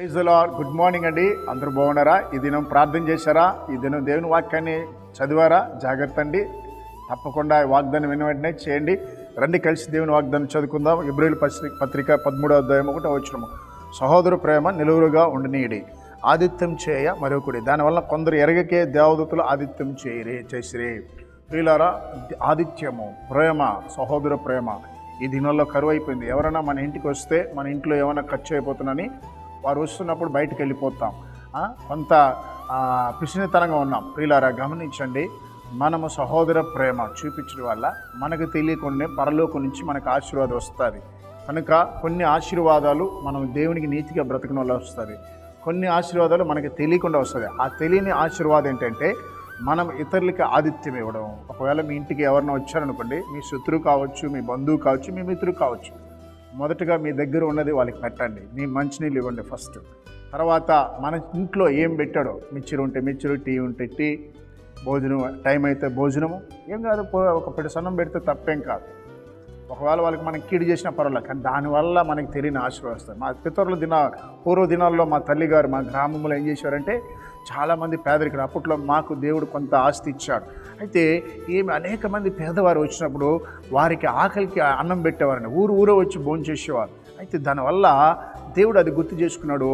Praise good morning అండి. అందరూ బాగున్నారా? ఈ దినం ప్రార్థన చేశారా? ఈ దినం దేవుని వాక్యాన్ని చదివారా? జాగ్రత్త అండి. తప్పకుండా ఈ వాగ్దానం విన్న వెంటనే చేయండి. రండి కలిసి దేవుని వాగ్దానం చదువుకుందాం. ఇబ్రిల్ పత్రిక పత్రిక పదమూడో అధ్యాయం ఒకటి వచ్చినము సహోదర ప్రేమ నిలువురుగా ఉండనీయడి. ఆదిత్యం చేయ మరొకటి దానివల్ల కొందరు ఎరగకే దేవదూతలు ఆదిత్యం చేయరే చేసిరే. ప్రియులారా ఆదిత్యము ప్రేమ సహోదర ప్రేమ ఈ దినంలో కరువు అయిపోయింది ఎవరైనా మన ఇంటికి వస్తే మన ఇంట్లో ఏమైనా ఖర్చు అయిపోతుందని వారు వస్తున్నప్పుడు బయటకు వెళ్ళిపోతాం కొంత పిసినితనంగా ఉన్నాం. ప్రియులారా గమనించండి. మనము సహోదర ప్రేమ చూపించడం వల్ల మనకు తెలియకుండా పరలోకం నుంచి మనకు ఆశీర్వాదం వస్తుంది. కనుక కొన్ని ఆశీర్వాదాలు మనం దేవునికి నీతిగా బ్రతకడం వల్ల వస్తుంది. కొన్ని ఆశీర్వాదాలు మనకి తెలియకుండా వస్తుంది. ఆ తెలియని ఆశీర్వాదం ఏంటంటే మనం ఇతరులకి ఆతిథ్యం ఇవ్వడం. ఒకవేళ మీ ఇంటికి ఎవరైనా వచ్చారనుకోండి మీ శత్రువు కావచ్చు మీ బంధువు కావచ్చు మీ మిత్రుడు కావచ్చు మొదటగా మీ దగ్గర ఉన్నది వాళ్ళకి పెట్టండి. మీ మంచినీళ్ళు ఇవ్వండి ఫస్ట్. తర్వాత మన ఇంట్లో ఏం పెట్టాడో మిక్చర్ ఉంటే మిక్చర్ టీ ఉంటే టీ భోజనం టైం అయితే భోజనము. ఏం కాదు పో- ఒక పెద్ద సన్నం పెడితే తప్పేం కాదు. ఒకవేళ వాళ్ళకి మనం కీడు చేసినా పర్వాలేదు కానీ దానివల్ల మనకి తెలియని ఆశీర్వాదం వస్తుంది. మా పితరుల దిన పూర్వ దినాల్లో మా తల్లిగారు మా గ్రామంలో ఏం చేశారంటే చాలామంది పేదరికులు అప్పట్లో మాకు దేవుడు కొంత ఆస్తి ఇచ్చాడు. అయితే ఏమి అనేక మంది పేదవారు వచ్చినప్పుడు వారికి ఆకలికి అన్నం పెట్టేవారండి. ఊరు ఊరే వచ్చి భోజనం చేసేవారు అయితే దానివల్ల దేవుడు అది గుర్తు చేసుకున్నాడు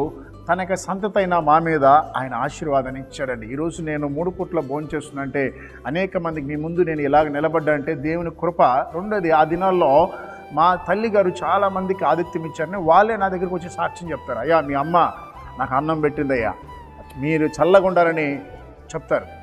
తన యొక్క సంతతైన మా మీద ఆయన ఆశీర్వాదాన్ని ఇచ్చాడండి. ఈరోజు నేను మూడు పూట్ల భోంచేస్తున్నంటే అనేక మందికి మీ ముందు నేను ఇలాగ నిలబడ్డా అంటే దేవుని కృప. రెండోది ఆ దినాల్లో మా తల్లి గారు చాలా మందికి ఆతిథ్యం ఇచ్చారని వాళ్ళే నా దగ్గరికి వచ్చి సాక్ష్యం చెప్తారు. అయ్యా మీ అమ్మ నాకు అన్నం పెట్టిందయ్యా. మీరు చల్లగా ఉండాలని చెప్తారు.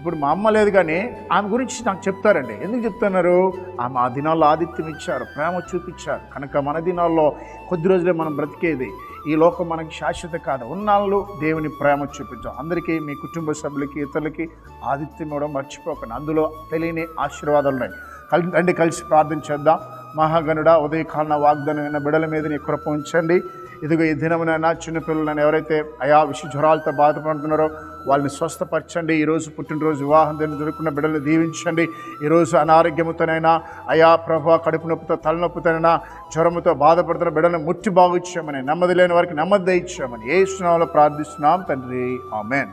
ఇప్పుడు మా అమ్మ లేదు కానీ ఆమె గురించి నాకు చెప్తారండి. ఎందుకు చెప్తున్నారు? ఆమె ఆ దినాల్లో ఆదిత్యం ఇచ్చారు ప్రేమ చూపించారు. కనుక మన దినాల్లో కొద్ది రోజులే మనం బ్రతికేది. ఈ లోకం మనకి శాశ్వత కాదు. ఉన్నాళ్ళు దేవుని ప్రేమ చూపించాం. అందరికీ మీ కుటుంబ సభ్యులకి ఇతరులకి ఆదిత్యం ఇవ్వడం మర్చిపోకండి. అందులో తెలియని ఆశీర్వాదాలు ఉన్నాయి. కలి రండి కలిసి ప్రార్థన చేద్దాం. మహాగణుడ ఉదయకాలన వాగ్దానం విన్న బిడల మీద నీ కృప ఉంచండి. ఇదిగో ఈ దినమునైనా చిన్నపిల్లలను ఎవరైతే అయా విష జ్వరాలతో బాధపడుతున్నారో వాళ్ళని స్వస్థపరచండి. ఈరోజు పుట్టినరోజు వివాహం దిన జరుపుకున్న బిడ్డలను దీవించండి. ఈరోజు అనారోగ్యముతోనైనా అయా ప్రభా కడుపు నొప్పితో తలనొప్పితోనైనా జ్వరముతో బాధపడుతున్న బిడ్డలను ముట్టి బాగుచ్చామని నెమ్మది లేని వారికి నెమ్మది ఇచ్చామని ఏ స్నామంలో ప్రార్థిస్తున్నాం తండ్రి. ఆమెన్.